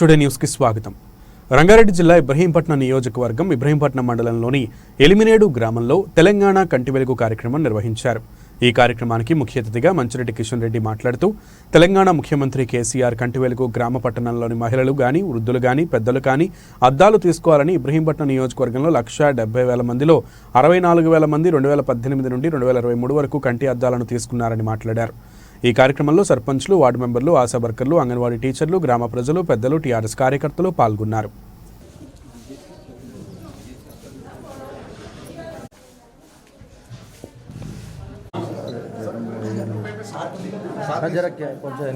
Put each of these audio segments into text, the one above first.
Today న్యూస్కి స్వాగతం. రంగారెడ్డి జిల్లా ఇబ్రహీంపట్నం నియోజకవర్గం ఇబ్రహీంపట్నం మండలంలోని ఎలిమినేడు గ్రామంలో తెలంగాణ కంటి వెలుగు కార్యక్రమం నిర్వహించారు. ఈ కార్యక్రమానికి ముఖ్య అతిథిగా మంచిరెడ్డి కిషన్ రెడ్డి మాట్లాడుతూ తెలంగాణ ముఖ్యమంత్రి కేసీఆర్ కంటివెలుగు గ్రామ పట్టణంలోని మహిళలు గాని వృద్ధులు కానీ పెద్దలు కానీ అద్దాలు తీసుకోవాలని ఇబ్రహీంపట్నం నియోజకవర్గంలో లక్ష డెబ్బై వేల మందిలో అరవై నాలుగు వేల మంది రెండు వేల పద్దెనిమిది నుండి రెండు వేల ఇరవై మూడు వరకు కంటి అద్దాలను తీసుకున్నారని మాట్లాడారు. ఈ కార్యక్రమంలో సర్పంచ్లు వార్డు మెంబర్లు ఆశా వర్కర్లు అంగన్వాడీ టీచర్లు గ్రామ ప్రజలు పెద్దలు టీఆర్ఎస్ కార్యకర్తలు పాల్గొన్నారు కొంచెం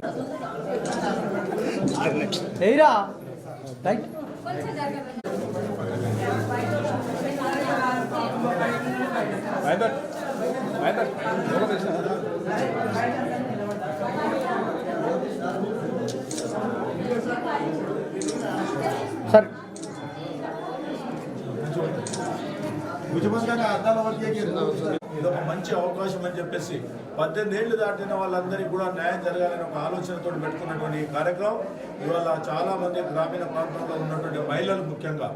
ఏరా రైట్ సార్ ఇది ఒక మంచి అవకాశం అని చెప్పేసి పద్దెనిమిది ఏళ్ళు దాటిన వాళ్ళందరికీ కూడా న్యాయం జరగాలని ఒక ఆలోచనతో పెట్టుకున్నటువంటి కార్యక్రమం ఇవాళ చాలా మంది గ్రామీణ ప్రాంతంలో ఉన్నటువంటి మహిళలు ముఖ్యంగా.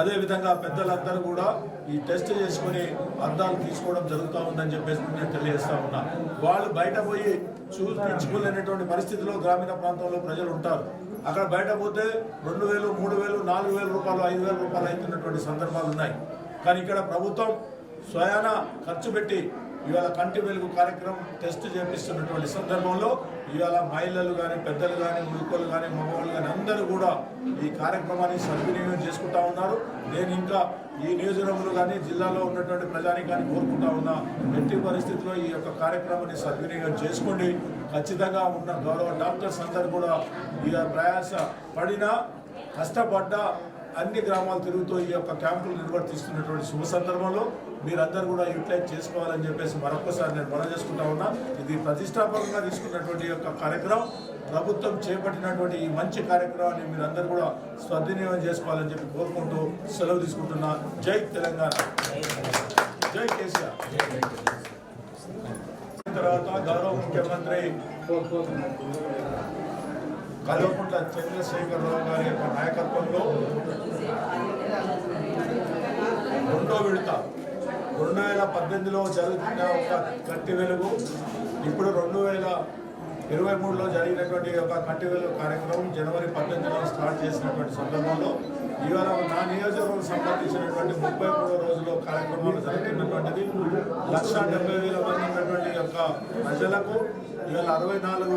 అదేవిధంగా పెద్దలందరూ కూడా ఈ టెస్ట్ చేసుకుని అద్దాలు తీసుకోవడం జరుగుతూ ఉందని చెప్పేసి నేను తెలియజేస్తా ఉన్నా. వాళ్ళు బయట పోయి చూపించుకోలేనటువంటి పరిస్థితిలో గ్రామీణ ప్రాంతంలో ప్రజలు ఉంటారు. అక్కడ బయట పోతే రెండు వేలు మూడు వేలు నాలుగు వేల రూపాయలు ఐదు వేల రూపాయలు అవుతున్నటువంటి సందర్భాలు ఉన్నాయి. కానీ ఇక్కడ ప్రభుత్వం స్వయాన ఖర్చు పెట్టి ఇవాళ కంటి వెలుగు కార్యక్రమం టెస్ట్ చేపిస్తున్నటువంటి సందర్భంలో ఇవాళ మహిళలు కానీ పెద్దలు కానీ ముడుకోలు కానీ మగవాళ్ళు కానీ అందరూ కూడా ఈ కార్యక్రమాన్ని సద్వినియోగం చేసుకుంటా ఉన్నారు. నేను ఇంకా ఈ నియోజకవర్గంలో కానీ జిల్లాలో ఉన్నటువంటి ప్రజానికాన్ని కోరుకుంటా ఉన్నా. ఎట్టి పరిస్థితుల్లో ఈ యొక్క కార్యక్రమాన్ని సద్వినియోగం చేసుకోండి. ఖచ్చితంగా ఉన్న గౌరవ డాక్టర్స్ అందరూ కూడా ఇక ప్రయాస పడినా కష్టపడ్డా అన్ని గ్రామాలు తిరుగుతూ ఈ యొక్క క్యాంపులు నిర్వర్తిస్తున్నటువంటి శుభ సందర్భంలో మీరందరూ కూడా యూటిలైజ్ చేసుకోవాలని చెప్పేసి మరొకసారి నేను మనం చేసుకుంటా ఉన్నా. ఇది ప్రతిష్టాత్మకంగా తీసుకున్నటువంటి యొక్క కార్యక్రమం. ప్రభుత్వం చేపట్టినటువంటి ఈ మంచి కార్యక్రమాన్ని మీరందరూ కూడా సద్వినియోగం చేసుకోవాలని చెప్పి కోరుకుంటూ సెలవు తీసుకుంటున్నా. జై తెలంగాణ. జై కేసీఆర్. తర్వాత గౌరవ ముఖ్యమంత్రి కల్వకుంట్ల చంద్రశేఖరరావు గారి యొక్క నాయకత్వంలో రెండో విడత రెండు వేల పద్దెనిమిదిలో జరుగుతున్న ఒక కంటి వెలుగు ఇప్పుడు రెండు వేల ఇరవై మూడులో జరిగినటువంటి ఒక కంటి వెలుగు కార్యక్రమం జనవరి పద్దెనిమిదిలో స్టార్ట్ చేసినటువంటి సందర్భంలో ఇవాళ నా నియోజకవర్గం సంబంధించినటువంటి ముప్పై మూడో రోజులో కార్యక్రమాలు జరుగుతున్నటువంటిది. లక్ష డెబ్బై వేల మంది ఉన్నటువంటి యొక్క ప్రజలకు ఇవాళ అరవై నాలుగు